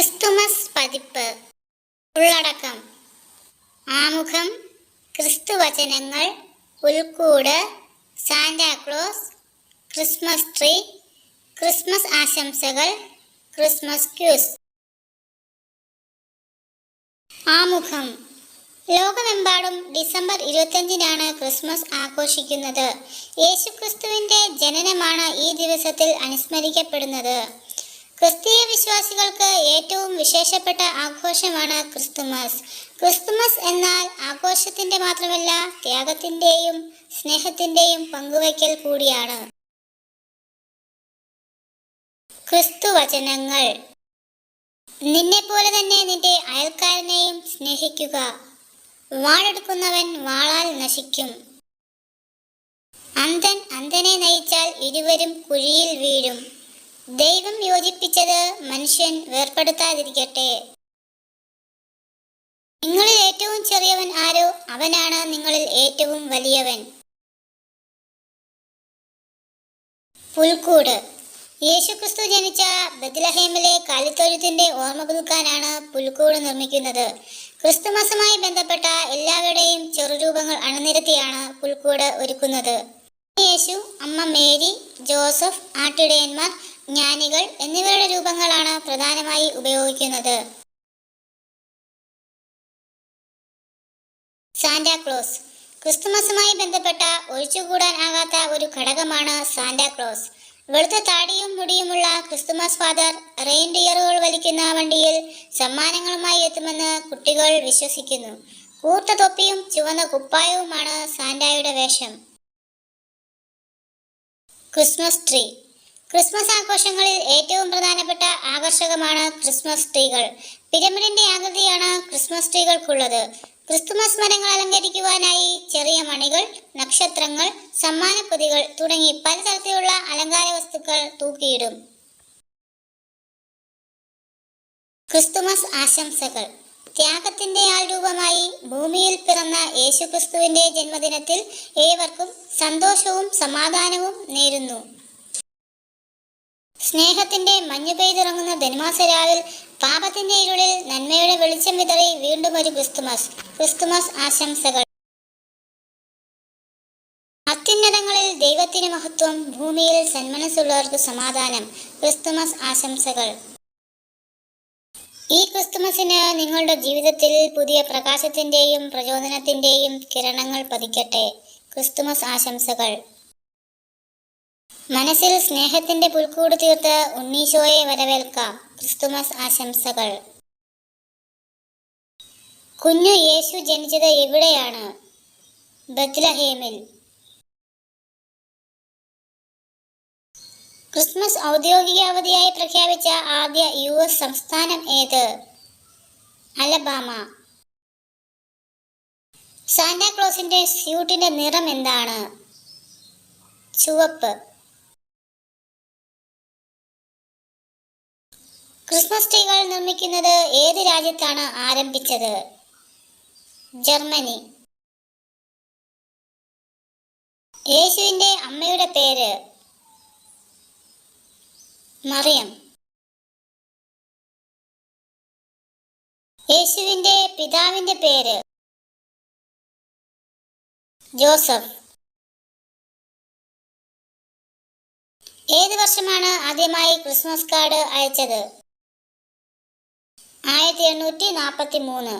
Christmas പതിപ്പ്. ഉള്ളടക്കം. ആമുഖം ക്രിസ്തുവചനങ്ങൾ ഉൾക്കൂട് Santa Claus Christmas tree Christmas ആശംസകൾ ക്രിസ്മസ് ക്യൂസ്. ആമുഖം. ലോകമെമ്പാടും ഡിസംബർ ഇരുപത്തിയഞ്ചിനാണ് ക്രിസ്മസ് ആഘോഷിക്കുന്നത്. യേശുക്രിസ്തുവിന്റെ ജനനമാണ് ഈ ദിവസത്തിൽ അനുസ്മരിക്കപ്പെടുന്നത്. ക്രിസ്തീയ വിശ്വാസികൾക്ക് ഏറ്റവും വിശേഷപ്പെട്ട ആഘോഷമാണ് ക്രിസ്തുമസ്. ക്രിസ്തുമസ് എന്നാൽ ആഘോഷത്തിന്റെ മാത്രമല്ല ത്യാഗത്തിന്റെയും സ്നേഹത്തിന്റെയും പങ്കുവയ്ക്കൽ കൂടിയാണ്. ക്രിസ്തു ക്രിസ്തുവചനങ്ങൾ. നിന്നെപ്പോലെ തന്നെ നിന്റെ അയൽക്കാരനെയും സ്നേഹിക്കുക. വാളെടുക്കുന്നവൻ വാളാൽ നശിക്കും. അന്ധൻ അന്ധനെ നയിച്ചാൽ ഇരുവരും കുഴിയിൽ വീഴും. ദൈവം യോജിപ്പിച്ചത് മനുഷ്യൻ വേർപ്പെടുത്താതിരിക്കട്ടെ നിങ്ങളിൽ ഏറ്റവും ചെറിയവൻ ആരോ അവനാണ് നിങ്ങളിൽ ഏറ്റവും വലിയവൻ. പുൽക്കൂട്. യേശുക്രിസ്തു ജനിച്ച ബദ്ലഹേമിലെ കാലിത്തൊഴുത്തിന്റെ ഓർമ്മ പുതുക്കാനാണ് പുൽക്കൂട് നിർമ്മിക്കുന്നത്. ക്രിസ്തുമസുമായി ബന്ധപ്പെട്ട എല്ലാവരുടെയും ചെറുരൂപങ്ങൾ അണിനിരത്തിയാണ് പുൽക്കൂട് ഒരുക്കുന്നത്. യേശു അമ്മ മേരി ജോസഫ് ആട്ടിടയന്മാർ ജ്ഞാനികൾ എന്നിവരുടെ രൂപങ്ങളാണ് പ്രധാനമായി ഉപയോഗിക്കുന്നത്. സാന്റാക്ലോസ് ക്രിസ്തുമസുമായി ബന്ധപ്പെട്ട ഒഴിച്ചുകൂടാനാകാത്ത ഒരു ഘടകമാണ് സാന്റാക്ലോസ് വെളുത്ത താടിയും മുടിയുമുള്ള ക്രിസ്തുമസ് ഫാദർ റെയിൻഡിയറുകൾ വലിക്കുന്ന വണ്ടിയിൽ സമ്മാനങ്ങളുമായി എത്തുമെന്ന് കുട്ടികൾ വിശ്വസിക്കുന്നു. കൂർത്ത തൊപ്പിയും ചുവന്ന കുപ്പായവുമാണ് സാന്റായുടെ വേഷം. Christmas tree. ക്രിസ്മസ് ആഘോഷങ്ങളിൽ ഏറ്റവും പ്രധാനപ്പെട്ട ആകർഷകമാണ് ക്രിസ്മസ് ട്രീകൾ. പിരമിഡിന്റെ ആകൃതിയാണ് ക്രിസ്മസ് ട്രീകൾക്കുള്ളത്. ക്രിസ്തുമസ് മരങ്ങൾ അലങ്കരിക്കുവാനായി ചെറിയ മണികൾ നക്ഷത്രങ്ങൾ സമ്മാനപ്പൊതികൾ തുടങ്ങി പലതരത്തിലുള്ള അലങ്കാര വസ്തുക്കൾ തൂക്കിയിടും. ക്രിസ്തുമസ് ആശംസകൾ. ത്യാഗത്തിന്റെ ആൾരൂപമായി ഭൂമിയിൽ പിറന്ന യേശുക്രിസ്തുവിന്റെ ജന്മദിനത്തിൽ ഏവർക്കും സന്തോഷവും സമാധാനവും നേരുന്നു. സ്നേഹത്തിന്റെ മഞ്ഞു പെയ്തിറങ്ങുന്ന ധനുമാസരാവിൽ പാപത്തിന്റെ ഇരുളിൽ നന്മയുടെ വെളിച്ചം വിതറി വീണ്ടും ഒരു ക്രിസ്തുമസ് ക്രിസ്തുമസ് ആശംസകൾ. അത്യുന്നതങ്ങളിൽ ദൈവത്തിന് മഹത്വം ഭൂമിയിൽ സന്മനസ്സുള്ളവർക്ക് സമാധാനം ക്രിസ്തുമസ് ആശംസകൾ. ഈ ക്രിസ്തുമസിന് നിങ്ങളുടെ ജീവിതത്തിൽ പുതിയ പ്രകാശത്തിന്റെയും പ്രചോദനത്തിന്റെയും കിരണങ്ങൾ പതിക്കട്ടെ. ക്രിസ്തുമസ് ആശംസകൾ. മനസ്സിൽ സ്നേഹത്തിന്റെ പുൽക്കൂട് തീർത്ത് ഉണ്ണീശോയെ വരവേൽക്കാം. ക്രിസ്തുമസ് ആശംസകൾ. കുഞ്ഞു യേശു ജനിച്ചത് എവിടെയാണ്? ബത്ലഹേമിൽ. ക്രിസ്മസ് ഔദ്യോഗിക അവധിയായി പ്രഖ്യാപിച്ച ആദ്യ യു എസ് സംസ്ഥാനം ഏത്? അലബാമ. സാന്റാക്ലോസിന്റെ സ്യൂട്ടിന്റെ നിറം എന്താണ്? ചുവപ്പ്. ക്രിസ്മസ് ട്രീകൾ നിർമ്മിക്കുന്നത് ഏത് രാജ്യത്താണ് ആരംഭിച്ചത്? ജർമ്മനി. യേശുവിന്റെ അമ്മയുടെ പേര് മറിയം. യേശുവിന്റെ പിതാവിന്റെ പേര് ജോസഫ്. ഏത് വർഷമാണ് ആദ്യമായി ക്രിസ്മസ് കാർഡ് അയച്ചത്? ആയിരത്തി എണ്ണൂറ്റി നാൽപ്പത്തി മൂന്ന്.